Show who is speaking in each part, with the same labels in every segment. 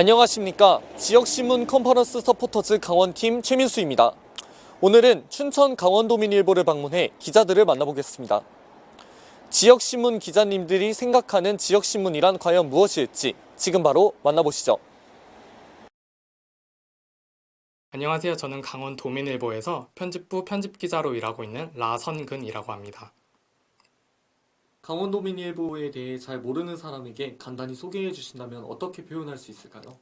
Speaker 1: 안녕하십니까. 지역신문 컨퍼런스 서포터즈 강원팀 최민수입니다. 오늘은 춘천 강원도민일보를 방문해 기자들을 만나보겠습니다. 지역신문 기자님들이 생각하는 지역신문이란 과연 무엇일지 지금 바로 만나보시죠.
Speaker 2: 안녕하세요. 저는 강원 도민일보에서 편집부 편집기자로 일하고 있는 라선근이라고 합니다.
Speaker 1: 강원도민일보에 대해 잘 모르는 사람에게 간단히 소개해 주신다면 어떻게 표현할 수 있을까요?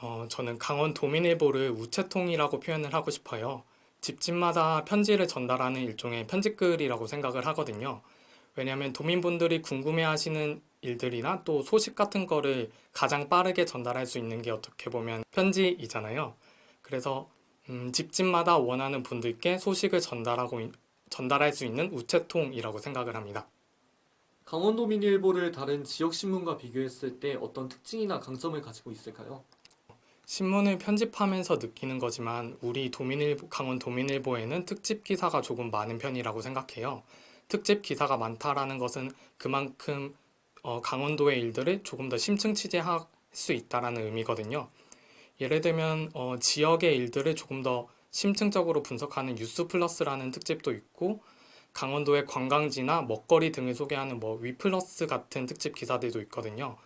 Speaker 2: 어, 저는 강원 도민일보를 우체통이라고 표현을 하고 싶어요. 집집마다 편지를 전달하는 일종의 편집글이라고 생각을 하거든요. 왜냐하면 도민분들이 궁금해하시는 일들이나 또 소식 같은 거를 가장 빠르게 전달할 수 있는 게 어떻게 보면 편지이잖아요. 그래서 음, 집집마다 원하는 분들께 소식을 전달하고 있- 전달할 수 있는 우체통이라고 생각을 합니다.
Speaker 1: 강원도민일보를 다른 지역 신문과 비교했을 때 어떤 특징이나 강점을 가지고 있을까요?
Speaker 2: 신문을 편집하면서 느끼는 거지만 우리 도민일보, 강원 도민일보에는 특집 기사가 조금 많은 편이라고 생각해요. 특집 기사가 많다라는 것은 그만큼 어, 강원도의 일들을 조금 더 심층 취재할 수 있다라는 의미거든요. 예를 들면 어, 지역의 일들을 조금 더 심층적으로 분석하는 뉴스 플러스라는 특집도 있고 강원도의 관광지나 먹거리 등을 소개하는 뭐 위플러스 같은 특집 기사들도 있거든요.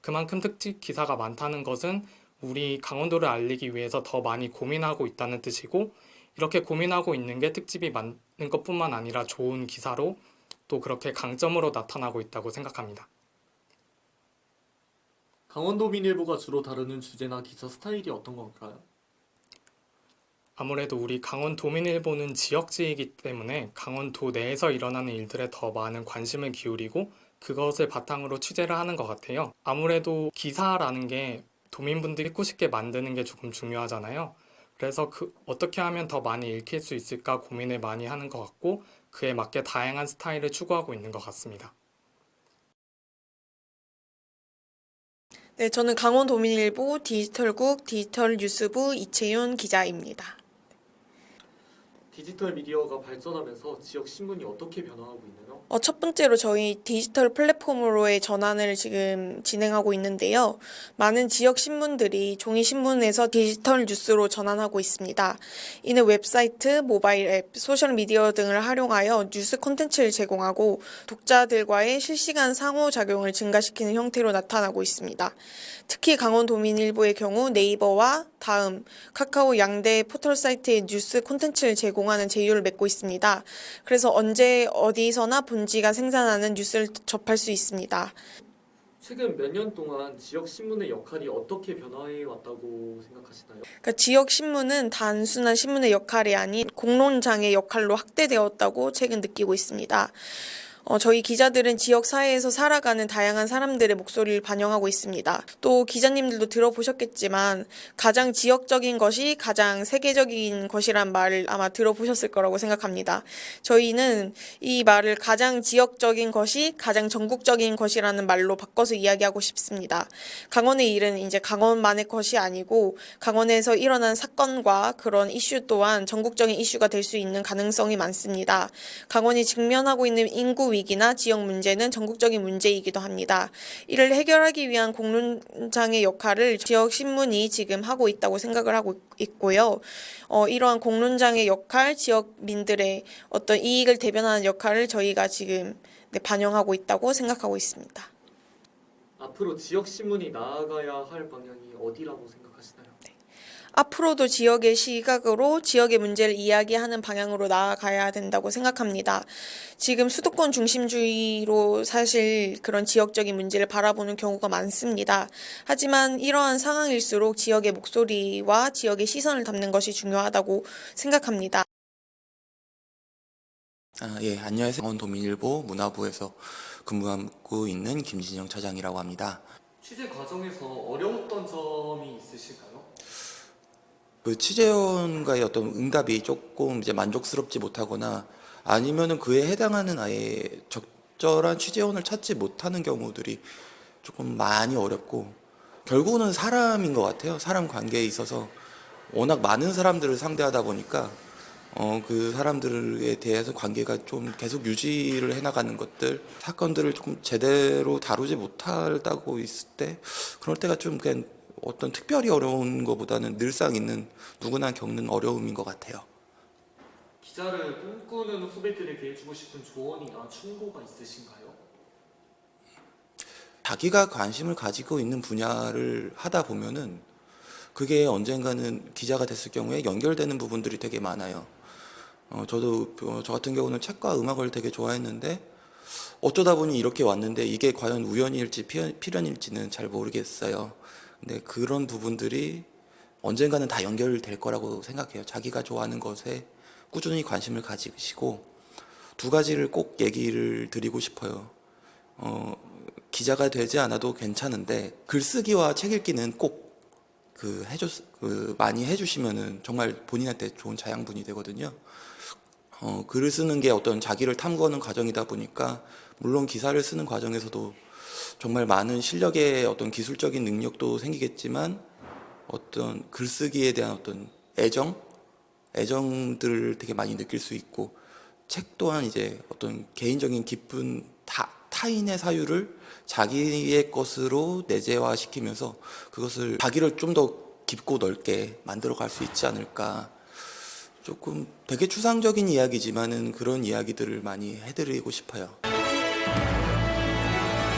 Speaker 2: 그만큼 특집 기사가 많다는 것은 우리 강원도를 알리기 위해서 더 많이 고민하고 있다는 뜻이고 이렇게 고민하고 있는 게 특집이 많은 것뿐만 아니라 좋은 기사로 또 그렇게 강점으로 나타나고 있다고 생각합니다.
Speaker 1: 강원도민일보가 주로 다루는 주제나 기사 스타일이 어떤 건가요?
Speaker 2: 아무래도 우리 강원 도민일보는 지역지이기 때문에 강원도 내에서 일어나는 일들에 더 많은 관심을 기울이고 그것을 바탕으로 취재를 하는 것 같아요. 아무래도 기사라는 게 도민분들이 읽고 싶게 만드는 게 조금 중요하잖아요. 그래서 그 어떻게 하면 더 많이 읽힐 수 있을까 고민을 많이 하는 것 같고 그에 맞게 다양한 스타일을 추구하고 있는 것 같습니다.
Speaker 3: 네, 저는 강원도민일보 디지털국 디지털 뉴스부 이채윤 기자입니다.
Speaker 1: 디지털 미디어가 발전하면서 지역 신문이 어떻게 변화하고 있나요?
Speaker 3: 어, 첫 번째로 저희 디지털 플랫폼으로의 전환을 지금 진행하고 있는데요. 많은 지역 신문들이 종이 신문에서 디지털 뉴스로 전환하고 있습니다. 이는 웹사이트, 모바일 앱, 소셜 미디어 등을 활용하여 뉴스 콘텐츠를 제공하고 독자들과의 실시간 상호작용을 증가시키는 형태로 나타나고 있습니다. 특히 강원도민일보의 경우 네이버와 다음, 카카오 양대 포털 사이트의 뉴스 콘텐츠를 제공하는 제휴를 맺고 있습니다. 그래서 언제 어디서나 본지가 생산하는 뉴스를 접할 수 있습니다.
Speaker 1: 최근 몇 년 동안 지역 신문의 역할이 어떻게 변화해 왔다고 생각하시나요?
Speaker 3: 그러니까 지역 신문은 단순한 신문의 역할이 아닌 공론장의 역할로 확대되었다고 최근 느끼고 있습니다. 어, 저희 기자들은 지역 사회에서 살아가는 다양한 사람들의 목소리를 반영하고 있습니다. 또 기자님들도 들어보셨겠지만 가장 지역적인 것이 가장 세계적인 것이란 말을 아마 들어보셨을 거라고 생각합니다. 저희는 이 말을 가장 지역적인 것이 가장 전국적인 것이라는 말로 바꿔서 이야기하고 싶습니다. 강원의 일은 이제 강원만의 것이 아니고 강원에서 일어난 사건과 그런 이슈 또한 전국적인 이슈가 될 수 있는 가능성이 많습니다. 강원이 직면하고 있는 인구 위기나 지역 문제는 전국적인 문제이기도 합니다. 이를 해결하기 위한 공론장의 역할을 지역 신문이 지금 하고 있다고 생각을 하고 있고요. 어, 이러한 공론장의 역할, 지역민들의 어떤 이익을 대변하는 역할을 저희가 지금 네, 반영하고 있다고 생각하고 있습니다.
Speaker 1: 앞으로 지역 신문이 나아가야 할 방향이 어디라고 생각하시나요?
Speaker 3: 앞으로도 지역의 시각으로 지역의 문제를 이야기하는 방향으로 나아가야 된다고 생각합니다. 지금 수도권 중심주의로 사실 그런 지역적인 문제를 바라보는 경우가 많습니다. 하지만 이러한 상황일수록 지역의 목소리와 지역의 시선을 담는 것이 중요하다고 생각합니다.
Speaker 4: 아, 예, 안녕하세요. 강원도민일보 문화부에서 근무하고 있는 김진영 차장이라고 합니다.
Speaker 1: 취재 과정에서 어려웠던 점이 있으실까요?
Speaker 4: 그 취재원과의 어떤 응답이 조금 이제 만족스럽지 못하거나 아니면은 그에 해당하는 아예 적절한 취재원을 찾지 못하는 경우들이 조금 많이 어렵고 결국은 사람인 것 같아요. 사람 관계에 있어서 워낙 많은 사람들을 상대하다 보니까 어, 그 사람들에 대해서 관계가 좀 계속 유지를 해나가는 것들, 사건들을 조금 제대로 다루지 못하다고 있을 때, 그럴 때가 좀 그냥 어떤 특별히 어려운 것보다는 늘상 있는 누구나 겪는 어려움인 것 같아요.
Speaker 1: 기자를 꿈꾸는 후배들에게 해주고 싶은 조언이나 충고가 있으신가요?
Speaker 4: 자기가 관심을 가지고 있는 분야를 하다 보면은 그게 언젠가는 기자가 됐을 경우에 연결되는 부분들이 되게 많아요. 어, 저도 어, 저 같은 경우는 책과 음악을 되게 좋아했는데 어쩌다 보니 이렇게 왔는데 이게 과연 우연일지 피- 필연일지는 잘 모르겠어요. 근데 그런 부분들이 언젠가는 다 연결될 거라고 생각해요. 자기가 좋아하는 것에 꾸준히 관심을 가지시고 두 가지를 꼭 얘기를 드리고 싶어요. 어, 기자가 되지 않아도 괜찮은데 글쓰기와 책 읽기는 꼭 그 해줬 그 많이 해주시면은 정말 본인한테 좋은 자양분이 되거든요. 어, 글을 쓰는 게 어떤 자기를 탐구하는 과정이다 보니까 물론 기사를 쓰는 과정에서도 정말 많은 실력의 어떤 기술적인 능력도 생기겠지만 어떤 글쓰기에 대한 어떤 애정, 애정들을 되게 많이 느낄 수 있고 책 또한 이제 어떤 개인적인 깊은 타, 타인의 사유를 자기의 것으로 내재화시키면서 그것을 자기를 좀 더 깊고 넓게 만들어 갈 수 있지 않을까. 조금 되게 추상적인 이야기지만은 그런 이야기들을 많이 해드리고 싶어요.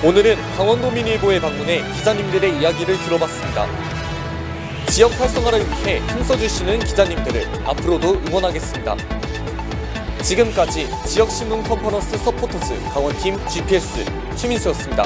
Speaker 5: 오늘은 강원도민일보에 방문해 기자님들의 이야기를 들어봤습니다. 지역 활성화를 위해 힘써주시는 기자님들을 앞으로도 응원하겠습니다. 지금까지 지역신문 컨퍼런스 서포터즈 강원팀 GPS 최민수였습니다.